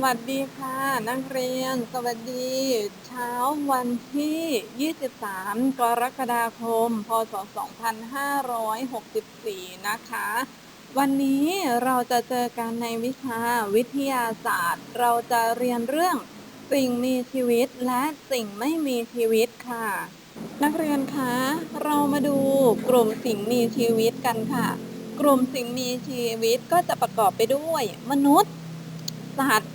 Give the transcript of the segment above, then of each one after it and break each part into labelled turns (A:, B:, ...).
A: วัสดีค่ะ นักเรียน สวัสดี เช้าวันที่ 23 กรกฎาคม พศ 2564 นะคะ วันนี้เราจะเจอกันในวิชาวิทยาศาสตร์ เราจะเรียนเรื่องสิ่งมีชีวิตและสิ่งไม่มีชีวิตค่ะ นักเรียนคะ เรามาดูกลุ่มสิ่งมีชีวิตกันค่ะ กลุ่มสิ่งมีชีวิตก็จะประกอบไปด้วย มนุษย์สัตว์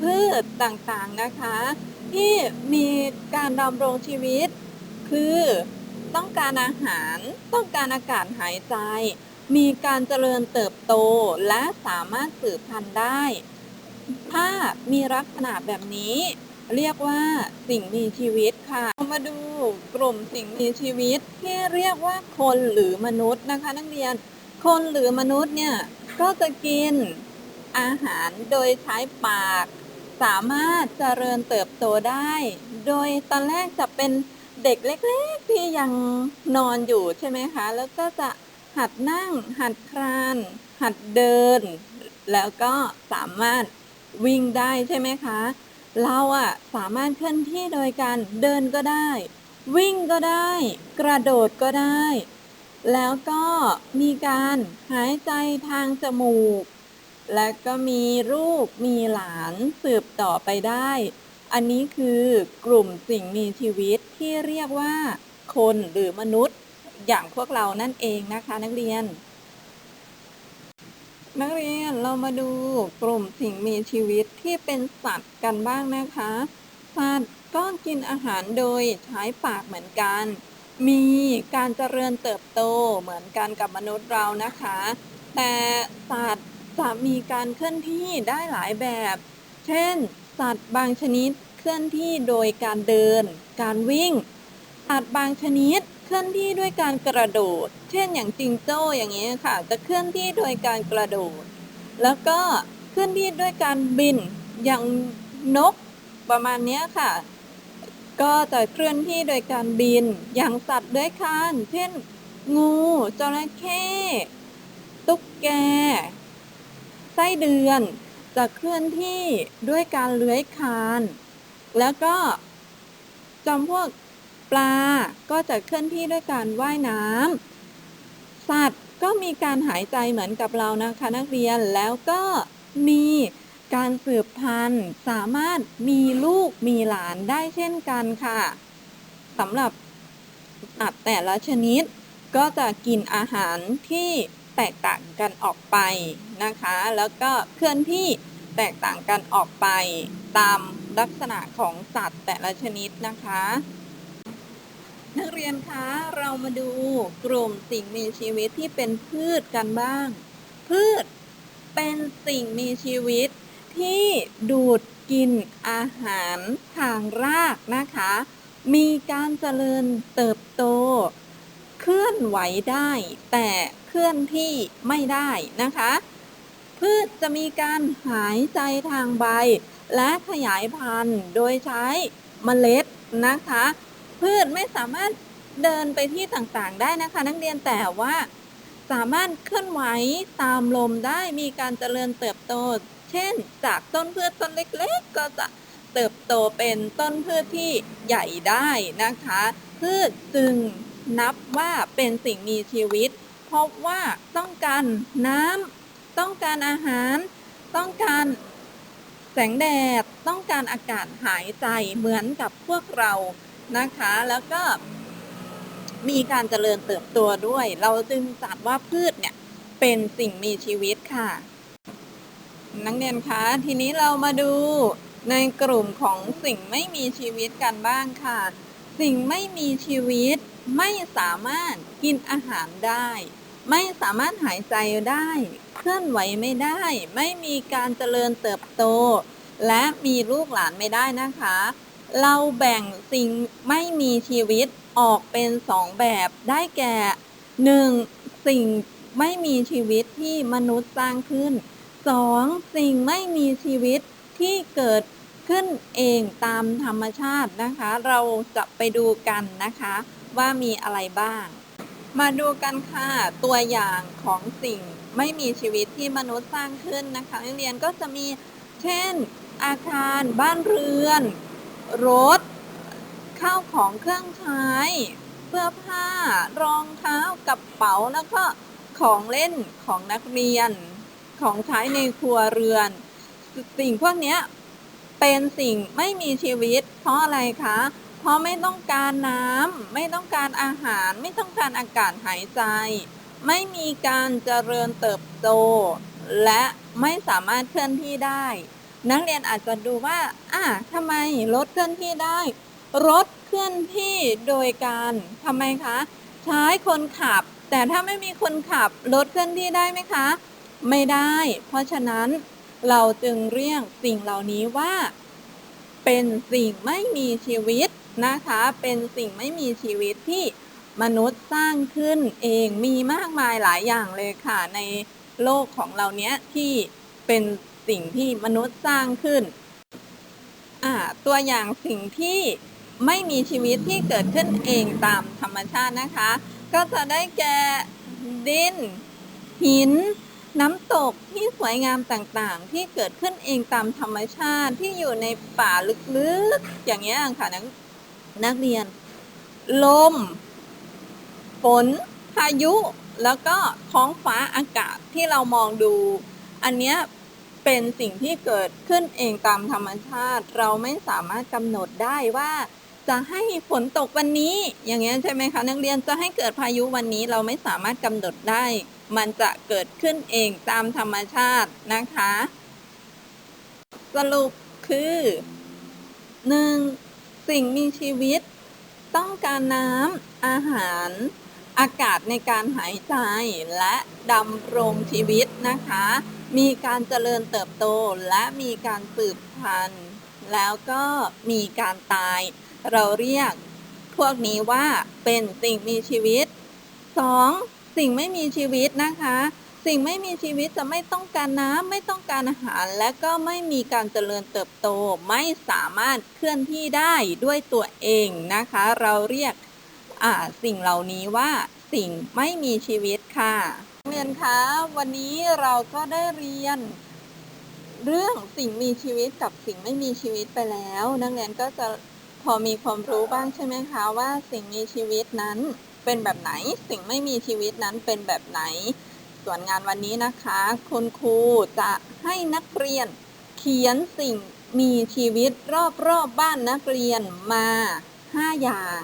A: พืชต่างๆนะคะ ที่มีการดำรงชีวิต คือต้องการอาหารต้องการอากาศหายใจ มีการเจริญเติบโตและสามารถสืบพันธุ์ได้ ถ้ามีลักษณะแบบนี้ เรียกว่าสิ่งมีชีวิตค่ะามาดูกลุ่มสิ่งมีชีวิตที่เรียกว่าคนหรือมนุษย์นะคะ นักเรียน คนหรือมนุษย์เนี่ยก็จะกินอาหารโดยใช้ปาก สามารถเจริญเติบโตได้ โดยตอนแรกจะเป็นเด็กเล็กๆที่ยังนอนอยู่ใช่ไหมคะ แล้วก็จะหัดนั่ง หัดคลาน หัดเดิน แล้วก็สามารถวิ่งได้ใช่ไหมคะ เราอะสามารถเคลื่อนที่โดยการเดินก็ได้ วิ่งก็ได้ กระโดดก็ได้ แล้วก็มีการหายใจทางจมูก และก็มีลูกมีหลานสืบต่อไปได้ อันนี้คือกลุ่มสิ่งมีชีวิตที่เรียกว่า คนหรือมนุษย์ อย่างพวกเรานั่นเองนะคะนักเรียน นักเรียนเรามาดูกลุ่มสิ่งมีชีวิตที่เป็นสัตว์กันบ้างนะคะสัตว์ก็กินอาหารโดยใช้ปากเหมือนกัน มีการเจริญเติบโตเหมือนกันกับมนุษย์เรานะคะ แต่สัตว์ จะมีการเคลื่อนที่ได้หลายแบบ เช่น สัตว์บางชนิดเคลื่อนที่โดยการเดิน การวิ่ง สัตว์บางชนิดเคลื่อนที่ด้วยการกระโดด เช่นอย่างจิงโจ้อย่างนี้ยค่ะ จะเคลื่อนที่โดยการกระโดด แล้วก็เคลื่อนที่ด้วยการบิน อย่างนกประมาณเนี้ยค่ะ ก็จะเคลื่อนที่โดยการบิน อย่างสัตว์เลื้อยคลานเช่น งูจระเข้ตุ๊กแก ไส้เดือนจะเคลื่อนที่ด้วยการเลื้อยคลาน แล้วก็จำพวกปลาก็จะเคลื่อนที่ด้วยการว่ายน้ำสัตว์ก็มีการหายใจเหมือนกับเรานะคะนักเรียนแล้วก็มีการสืบพันธุ์สามารถมีลูกมีหลานได้เช่นกันค่ะสำหรับสัตว์แต่ละชนิดก็จะกินอาหารที่ แตกต่างกันออกไปนะคะ แล้วก็เคลื่อนที่แตกต่างกันออกไปตามลักษณะของสัตว์แต่ละชนิดนะคะ นักเรียนคะเรามาดูกลุ่มสิ่งมีชีวิตที่เป็นพืชกันบ้าง พืชเป็นสิ่งมีชีวิตที่ดูดกินอาหารทางรากนะคะ มีการเจริญเติบโต เคลื่อนไหวได้ แต่เคลื่อนที่ไม่ได้นะคะ พืชจะมีการหายใจทางใบ และขยายพันธุ์โดยใช้เมล็ดนะคะ พืชไม่สามารถเดินไปที่ต่างๆ ได้นะคะ นักเรียนแต่ว่าสามารถเคลื่อนไหวตามลมได้มีการเจริญเติบโต เช่น จากต้นพืชต้นเล็กๆ ก็จะเติบโตเป็นต้นพืชที่ใหญ่ได้นะคะ พืชจึง นับว่าเป็นสิ่งมีชีวิต เพราะว่าต้องการน้ำต้องการอาหาร ต้องการแสงแดดต้องการอากาศหายใจเหมือนกับพวกเรานะคะ แล้วก็มีการเจริญเติบโตด้วย เราจึงจัดว่าพืชเนี่ยเป็นสิ่งมีชีวิตค่ะ นักเรียนคะทีนี้เรามาดูในกลุ่มของสิ่งไม่มีชีวิตกันบ้างค่ะ สิ่งไม่มีชีวิต ไม่สามารถกินอาหารได้ ไม่สามารถหายใจได้ เคลื่อนไหวไม่ได้ ไม่มีการเจริญเติบโต และมีลูกหลานไม่ได้นะคะ เราแบ่งสิ่งไม่มีชีวิตออกเป็นสองแบบได้แก่หนึ่งสิ่งไม่มีชีวิตที่มนุษย์สร้างขึ้นสองสิ่งไม่มีชีวิตที่เกิดขึ้นเองตามธรรมชาตินะคะ เราจะไปดูกันนะคะ ว่ามีอะไรบ้าง มาดูกันค่ะ ตัวอย่างของสิ่งไม่มีชีวิตที่มนุษย์สร้างขึ้นนะคะนักเรียนก็จะมีเช่น อาคารบ้านเรือน รถ ข้าวของเครื่องใช้เสื้อผ้ารองเท้ากระเป๋าแล้วก็ของเล่นของนักเรียน ของใช้ในครัวเรือน สิ่งพวกนี้เป็นสิ่งไม่มีชีวิตเพราะอะไรคะ เพราะไม่ต้องการน้ำไม่ต้องการอาหาร ไม่ต้องการอากาศหายใจ ไม่มีการเจริญเติบโต และไม่สามารถเคลื่อนที่ได้ นักเรียนอาจจะดูว่าอะทำไมรถเคลื่อนที่ได้ รถเคลื่อนที่โดยการทำไมคะ ใช้คนขับ แต่ถ้าไม่มีคนขับรถเคลื่อนที่ได้ไหมคะ ไม่ได้ เพราะฉะนั้นเราจึงเรียกสิ่งเหล่านี้ว่า เป็นสิ่งไม่มีชีวิต นะคะ เป็นสิ่งไม่มีชีวิตที่มนุษย์สร้างขึ้นเองมีมากมายหลายอย่างเลยค่ะ ในโลกของเราเนี้ยที่เป็นสิ่งที่มนุษย์สร้างขึ้น อ่า ตัวอย่างสิ่งที่ไม่มีชีวิตที่เกิดขึ้นเองตามธรรมชาตินะคะ ก็จะได้แก่ดิน หิน น้ำตกที่สวยงามต่างๆ ที่เกิดขึ้นเองตามธรรมชาติที่อยู่ในป่าลึกๆ อย่างเงี้ยค่ะ นักเรียน ลม ฝน พายุ แล้วก็ท้องฟ้าอากาศที่เรามองดู อันเนี้ยเป็นสิ่งที่เกิดขึ้นเองตามธรรมชาติ เราไม่สามารถกำหนดได้ว่าจะให้ฝนตกวันนี้ อย่างเงี้ยใช่ไหมคะ นักเรียนจะให้เกิดพายุวันนี้เราไม่สามารถกำหนดได้ มันจะเกิดขึ้นเองตามธรรมชาตินะคะ สรุปคือ 1. สิ่งมีชีวิต ต้องการน้ำอาหาร อากาศในการหายใจและดำรงชีวิตนะคะ มีการเจริญเติบโตและมีการสืบพันธุ์ แล้วก็มีการตาย เราเรียกพวกนี้ว่าเป็นสิ่งมีชีวิต 2. สิ่งไม่มีชีวิตนะคะ สิ่งไม่มีชีวิตจะไม่ต้องการน้ำไม่ต้องการอาหาร และก็ไม่มีการเจริญเติบโต ไม่สามารถเคลื่อนที่ได้ด้วยตัวเองนะคะ เราเรียกสิ่งเหล่านี้ว่าสิ่งไม่มีชีวิตค่ะนักเรียนคะวันนี้เราก็ได้เรียน เรื่องสิ่งมีชีวิตกับสิ่งไม่มีชีวิตไปแล้ว นักเรียนก็จะพอมีความรู้บ้างใช่ไหมคะว่าสิ่งมีชีวิตนั้นเป็นแบบไหน สิ่งไม่มีชีวิตนั้นเป็นแบบไหน ส่วนงานวันนี้นะคะ คุณครูจะให้นักเรียน เขียนสิ่งมีชีวิตรอบๆบบ้านนักเรียนมา 5 อย่าง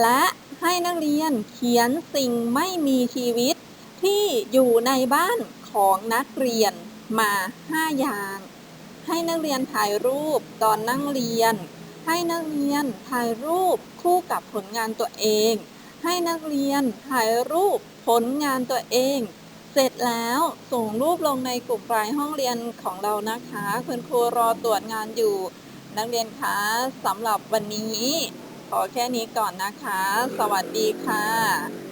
A: และให้นักเรียนเขียนสิ่งไม่มีชีวิตที่อยู่ในบ้านของนักเรียนมา 5 อย่าง ให้นักเรียนถ่ายรูปตอนนั่งเรียน ให้นักเรียนถ่ายรูปคู่กับผลงานตัวเอง ให้นักเรียนถ่ายรูปผลงานตัวเอง เสร็จแล้วส่งรูปลงในกลุ่มไลน์ห้องเรียนของเรานะคะ คุณครูรอตรวจงานอยู่ นักเรียนคะสำหรับวันนี้ ขอแค่นี้ก่อนนะคะ สวัสดีค่ะ